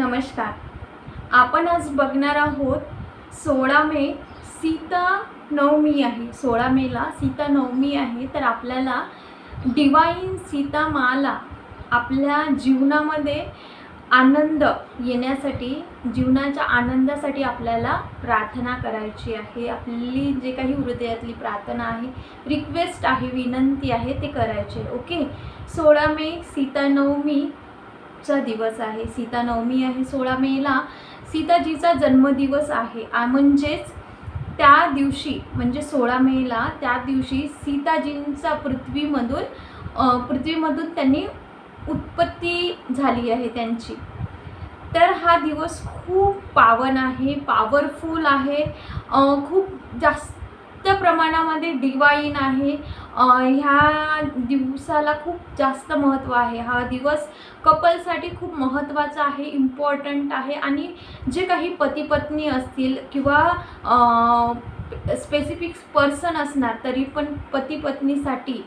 नमस्कार. आपण आज बघणार आहोत सोळा मे सीता नवमी आहे. सोळा मेला सीता नवमी आहे. तर आपल्याला डिवाईन सीता माला आपल्या जीवनामध्ये आनंद येण्यासाठी जीवनाच्या आनंदासाठी आपल्याला प्रार्थना करायची आहे. आपली जे काही हृदयातली प्रार्थना आहे रिक्वेस्ट आहे विनंती आहे ते करायचे ओके सोळा मे सीता नवमी चा दिवस आहे. सीता नवमी आहे सोळा मेला. सीताजीचा जन्मदिवस आहे. म्हणजेच त्या दिवशी म्हणजे सोळा मेला त्या दिवशी सीताजींचा पृथ्वीमधून पृथ्वीमधून त्यांनी उत्पत्ती झाली आहे त्यांची. तर हा दिवस खूप पावन आहे पॉवरफुल आहे. खूप जास्त प्रमाणामध्ये डिवाईन आहे ह्या दिवसाला खूप जास्त महत्त्व आहे. हा दिवस कपलसाठी खूप महत्त्वाचा आहे इम्पॉर्टंट आहे आणि जे काही पती पत्नी असतील किंवा स्पेसिफिक पर्सन असणार तरी पण पती पत्नीसाठी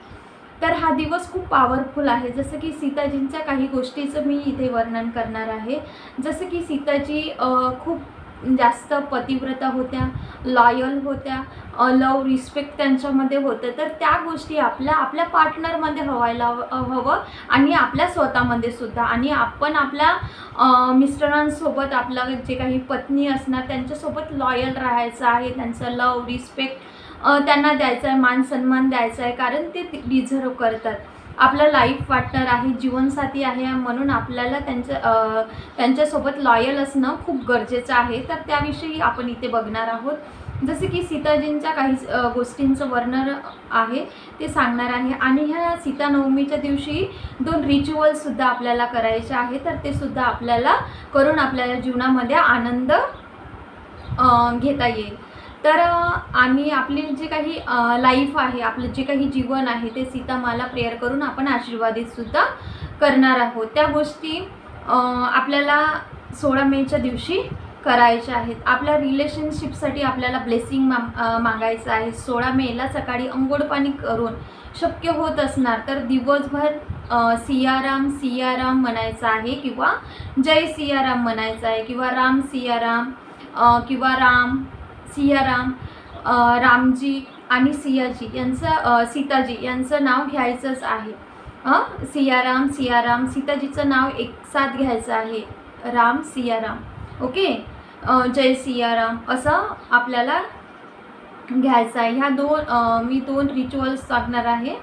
तर हा दिवस खूप पॉवरफुल आहे. जसं की सीताजींच्या काही गोष्टीचं मी इथे वर्णन करणार आहे. जसं की सीताजी खूप जास्त पतिव्रता होत्या लॉयल होत्या लव रिस्पेक्ट त्यांच्यामध्ये होतं. तर त्या गोष्टी आपल्या आपल्या पार्टनरमध्ये हवायला हवं हवं आणि आपल्या स्वतःमध्ये सुद्धा. आणि आपण आपल्या मिस्टरांसोबत आपला जे काही पत्नी असणार त्यांच्यासोबत लॉयल राहायचं आहे. त्यांचं लव रिस्पेक्ट त्यांना द्यायचं आहे मान सन्मान द्यायचा आहे कारण ते डिझर्व करतात. आपलं लाईफ पार्टनर आहे जीवनसाथी आहे म्हणून आपल्याला त्यांच्या त्यांच्यासोबत लॉयल असणं खूप गरजेचं आहे. तर त्याविषयी आपण इथे बघणार आहोत. जसे की सीताजींच्या काही गोष्टींचं वर्णन आहे ते सांगणार आहे. आणि ह्या सीता नवमीच्या दिवशी दोन रिच्युअलसुद्धा आपल्याला करायचे आहे. तर ते सुद्धा आपल्याला करून आपल्याला जीवनामध्ये आनंद घेता येईल. तर आम्ही आपली जे काही लाईफ आहे आपलं जे काही जीवन आहे ते सीतामाला प्रेयर करून आपण आशीर्वादितसुद्धा करणार आहोत. त्या गोष्टी आपल्याला सोळा मेच्या दिवशी करायच्या आहेत. आपल्या रिलेशनशिपसाठी आपल्याला ब्लेसिंग मा मागायचं आहे. सोळा मेला सकाळी अंघोळ पाणी करून शक्य होत असणार तर दिवसभर सियाराम सियाराम म्हणायचं आहे किंवा जय सियाराम म्हणायचं आहे किंवा राम सियाराम किंवा राम सियाराम रामजी आणि सियाजी यांचं सीताजी यांचं नाव घ्यायचंच आहे. हं सियाराम सियाराम सीताजीचं नाव एक साथ घ्यायचं आहे. राम सियाराम. ओके? जय सियाराम. असं आपल्याला घ्यायचं आहे. ह्या दोन मी दोन रिच्युअल्स सांगणार आहे.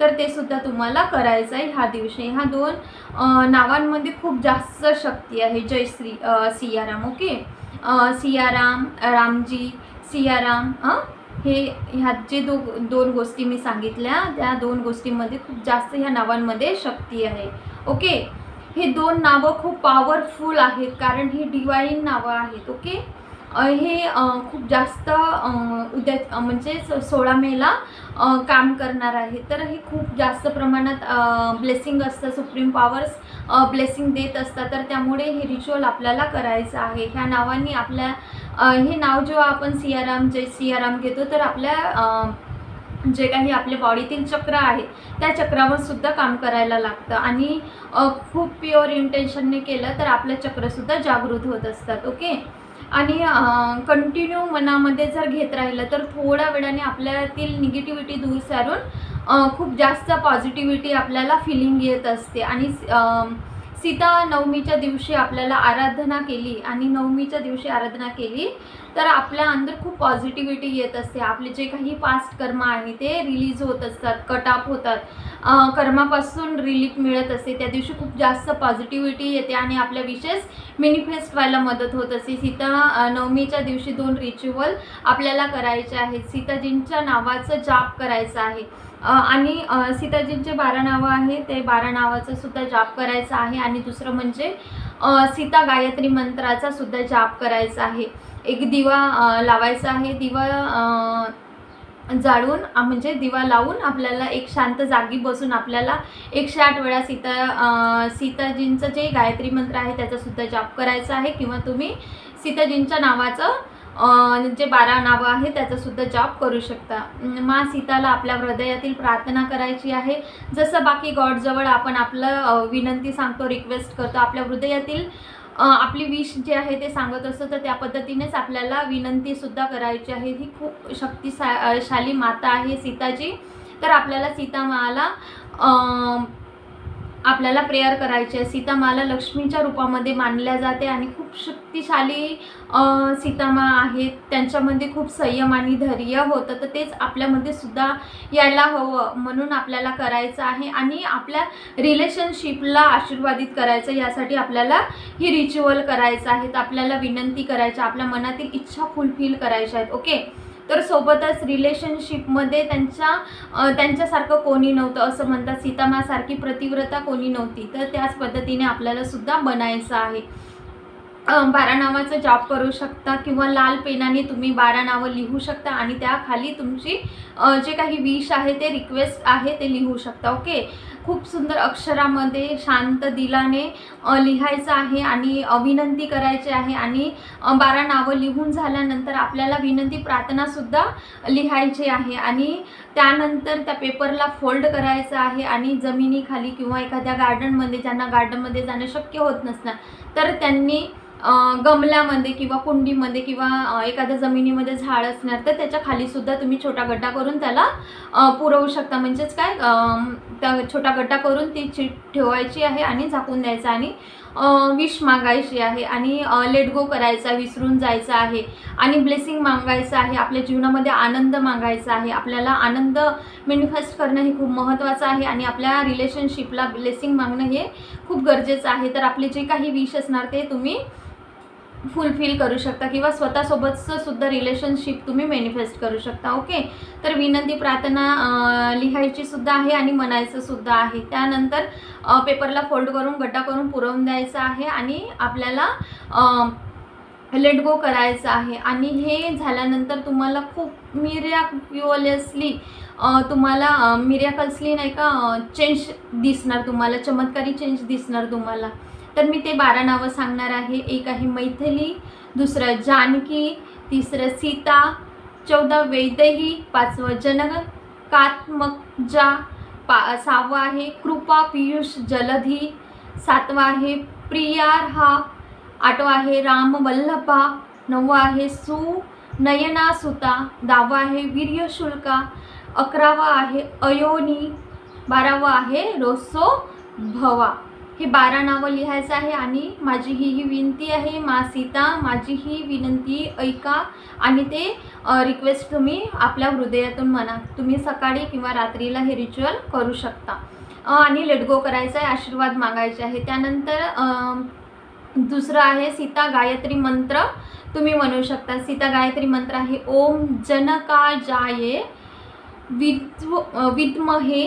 तर ते सुद्धा तुम्हाला करायचं आहे ह्या दिवशी. ह्या दोन नावांमध्ये खूप जास्त शक्ती आहे. जय श्री सियाराम. ओके? सियाराम रामजी सियाराम हे ह्यात जे दो दोन गोष्टी मी सांगितल्या त्या दोन गोष्टींमध्ये खूप जास्त ह्या नावांमध्ये शक्ती आहे. ओके? हे दोन नावं खूप पॉवरफुल आहेत कारण ही डिवाईन नावं आहेत ओके? हे खूप जास्त उद्या म्हणजे स- सोळा मेला काम करणार आहे. तर हे खूप जास्त प्रमाणात ब्लेसिंग असतं. सुप्रीम पॉवर्स ब्लेसिंग देत असतात. तर त्यामुळे हे रिच्युअल आपल्याला करायचं आहे. ह्या नावांनी आपल्या हे नाव जेव्हा आपण सियाराम जय सियाराम घेतो तर आपल्या जे काही आपल्या बॉडीतील चक्र आहे त्या चक्रावर सुद्धा काम करायला लागतं. आणि खूप प्युअर इंटेन्शनने केलं तर आपलं चक्रसुद्धा जागृत होत असतात. ओके आणि कंटिन्यू मनामध्ये जर घेत राहिलं तर थोड्या वेळाने आपल्यातील निगेटिव्हिटी दूर सारून खूप जास्त पॉझिटिव्हिटी आपल्याला फिलिंग येत असते. आणि सीता नवमीच्या दिवशी आपल्याला आराधना केली आणि नवमीच्या दिवशी आराधना केली तर आपल्या अंदर खूप पॉझिटिव्हिटी येत असते. आपले जे काही पास्ट कर्म आहे ते रिलीज होत असतात कट ऑफ होतात. कर्मापासून रिलीफ मिळत असते. त्या दिवशी खूप जास्त पॉझिटिव्हिटी येते आणि आपल्या विशेष मेनिफेस्ट व्हायला मदत होत असते. सीता नवमीच्या दिवशी दोन रिच्युअल आपल्याला करायचे आहेत. सीताजींच्या नावाचं जाप करायचं आहे. आणि सीताजींचे बारा नावं आहे ते बारा नावाचं सुद्धा जाप करायचं आहे. आणि दुसरं म्हणजे सीता गायत्री मंत्राचा सुद्धा जाप करायचा आहे. एक दिवा लावायचा आहे. दिवा जाळून म्हणजे दिवा लावून आपल्याला एक शांत जागी बसून आपल्याला एकशे आठ वेळा सीता सीताजींचं जे गायत्री मंत्र आहे त्याचासुद्धा जाप करायचा आहे. किंवा तुम्ही सीताजींच्या नावाचं जे बारा नावं आहे त्याचासुद्धा जाप करू शकता. मा सीताला आपल्या हृदयातील प्रार्थना करायची आहे. जसं बाकी गॉडजवळ आपण आपलं विनंती सांगतो रिक्वेस्ट करतो आपल्या हृदयातील आपली विश जे आहे ते सांगत असतो तर त्या पद्धतीनेच आपल्याला विनंतीसुद्धा करायची आहे. ही खूप शक्तिशा शाली माता आहे सीताजी. तर आपल्याला सीतामाला आपल्याला प्रेयर करायची आहे. सीतामाला लक्ष्मीच्या रूपामध्ये मानल्या जाते आणि खूप शक्तिशाली सीतामा आहेत. त्यांच्यामध्ये खूप संयम आणि धैर्य होतं. तर तेच आपल्यामध्ये सुद्धा यायला हवं म्हणून आपल्याला करायचं आहे आणि आपल्या रिलेशनशिपला आशीर्वादित करायचं यासाठी आपल्याला ही रिच्युअल करायचं आहे. आपल्याला विनंती करायची आपल्या मनातील इच्छा फुलफिल करायच्या आहेत. ओके तर सोबतच रिलेशनशिपमध्ये त्यांच्या त्यांच्यासारखं कोणी नव्हतं असं म्हणतात. सीतामासारखी प्रतिव्रता कोणी नव्हती. तर त्याच पद्धतीने आपल्याला सुद्धा बनायचं आहे. बारा नावाचं जॉब करू शकता किंवा लाल पेनाने तुम्ही बारा नावं लिहू शकता आणि त्याखाली तुमची जे काही विश आहे ते रिक्वेस्ट आहे ते लिहू शकता. ओके खूप सुंदर अक्षरामध्ये शांत दिलाने लिहायचं आहे आणि विनंती करायची आहे आणि बारा नावं लिहून झाल्यानंतर आपल्याला विनंती प्रार्थनासुद्धा लिहायची आहे आणि त्यानंतर त्या पेपरला फोल्ड करायचं आहे आणि जमिनीखाली किंवा एखाद्या गार्डनमध्ये ज्यांना गार्डनमध्ये जाणं शक्य होत नसणार तर त्यांनी गमल्यामध्ये किंवा कुंडीमध्ये किंवा एखाद्या जमिनीमध्ये झाड असणार तर त्याच्या खालीसुद्धा तुम्ही छोटा गड्डा करून त्याला पुरवू शकता. म्हणजेच काय त्या छोटा गड्डा करून ती चिट ठेवायची आहे आणि झाकून द्यायचं आणि विश मागायची आहे आणि लेट गो करायचा विसरून जायचं आहे आणि ब्लेसिंग मागायचं आहे. आपल्या जीवनामध्ये आनंद मागायचा आहे. आपल्याला आनंद मॅनिफेस्ट करणं हे खूप महत्त्वाचं आहे आणि आपल्या रिलेशनशिपला ब्लेसिंग मागणं हे खूप गरजेचं आहे. तर आपले जे काही विश असणार ते तुम्ही फुलफिल करू शकता किंवा स्वतःसोबतचं सुद्धा रिलेशनशिप तुम्ही मॅनिफेस्ट करू शकता ओके तर विनंती प्रार्थना लिहायची सुद्धा आहे आणि म्हणायचं सुद्धा आहे. त्यानंतर पेपरला फोल्ड करून गड्डा करून पुरवून द्यायचं आहे आणि आपल्याला लेट गो करायचं आहे. आणि हे झाल्यानंतर तुम्हाला खूप मिर्याक्युअसली तुम्हाला मिर्याकल्सली नाही का चेंज दिसणार तुम्हाला चमत्कारी चेंज दिसणार तुम्हाला. तर मी ते बारा नावं सांगणार आहे. एक आहे मैथिली दुसरं जानकी तिसरं सीता चौदा वैदही पाचवं जनकात्मकजा पा सहावं आहे कृपा पियुष जलधी सातवा आहे प्रियार हा आठवा आहे राम वल्लभा नववा आहे सु नयना सुता दहावा आहे वीर्यशुल्का अकरावा आहे अयोनी बारावा आहे रोसो भवा. हे बारा नावं लिहायचं आहे आणि माझी ही ही विनंती आहे मा सीता माझी ही विनंती ऐका आणि ते रिक्वेस्ट तुम्ही आपल्या हृदयातून म्हणा. तुम्ही सकाळी किंवा रात्रीला हे रिच्युअल करू शकता. आणि लेटगो करायचा आहे आशीर्वाद मागायचे आहे. त्यानंतर दुसरं आहे सीता गायत्री मंत्र. तुम्ही म्हणू शकता सीता गायत्री मंत्र आहे ओम जनका जाये विद्व विद्महे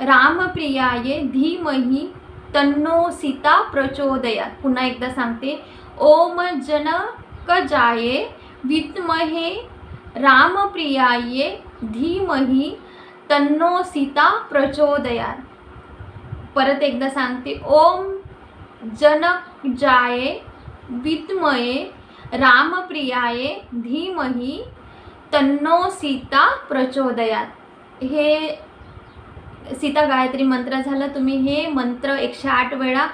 रामप्रियाये धीमही तन्नो सीता प्रचोदयात. पुन्हा एकदा सांगते. ओम जनकजाये विद्महे रामप्रियाये धीमही तन्नो सीता प्रचोदयात. परत एकदा सांगते. ओम जनकजाये विद्मये रामप्रियाये धीमही तन्नो सीता प्रचोदयात. हे सीता गायत्री मंत्र झालं तुम्ही हे मंत्र एकशे आठ वेळा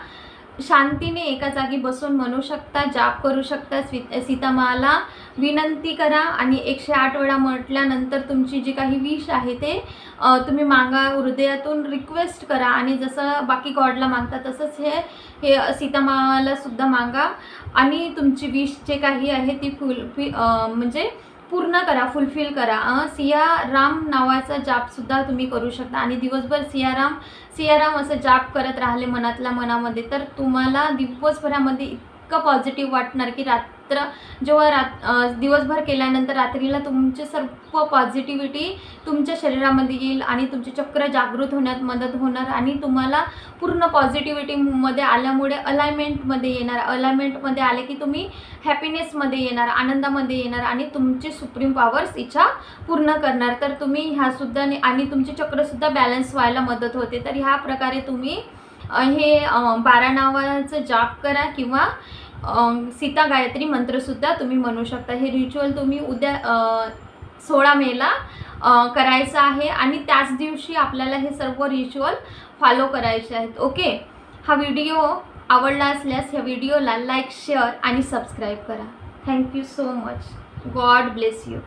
शांतीने एका जागी बसून म्हणू शकता जाप करू शकता स्वी सीतामाला विनंती करा आणि एकशे आठ वेळा म्हटल्यानंतर तुमची जी काही विश आहे ते तुम्ही मागा हृदयातून रिक्वेस्ट करा आणि जसं बाकी गॉडला मागता तसंच हे हे सीतामाला सुद्धा मागा आणि तुमची विश जे काही आहे ती फुल फि म्हणजे पूर्ण करा फुलफिल करा. सियाराम नावाचा जापसुद्धा तुम्ही करू शकता. आणि दिवसभर सियाराम सियाराम असं जाप करत राहिले मनातल्या मनामध्ये. तर तुम्हाला दिवसभरामध्ये इतकं पॉझिटिव्ह वाटणार की रात्र जेव्हा रात दिवसभर केल्यानंतर रात्रीला तुमचे सर्व पॉझिटिव्हिटी तुमच्या शरीरामध्ये येईल आणि तुमचे चक्र जागृत होण्यात मदत होणार आणि तुम्हाला पूर्ण पॉझिटिव्हिटीमध्ये आल्यामुळे अलाइनमेंटमध्ये येणार. अलाइनमेंटमध्ये आले की तुम्ही हॅपीनेसमध्ये येणार आनंदामध्ये येणार आणि तुमची सुप्रीम पॉवर्स इच्छा पूर्ण करणार. तर तुम्ही ह्यासुद्धा ने- आणि तुमचे चक्रसुद्धा बॅलन्स व्हायला मदत होते. तर ह्या प्रकारे तुम्ही हे बारा नावाचं जाप करा किंवा सीता गायत्री मंत्रसुद्धा तुम्ही म्हणू शकता. हे रिच्युअल तुम्ही उद्या सोळा मेला करायचं आहे आणि त्याच दिवशी आपल्याला हे सर्व रिच्युअल फॉलो करायचे आहेत. ओके हा व्हिडिओ आवडला असल्यास ह्या व्हिडिओला लाईक शेअर आणि सबस्क्राईब करा. Thank you so much God bless you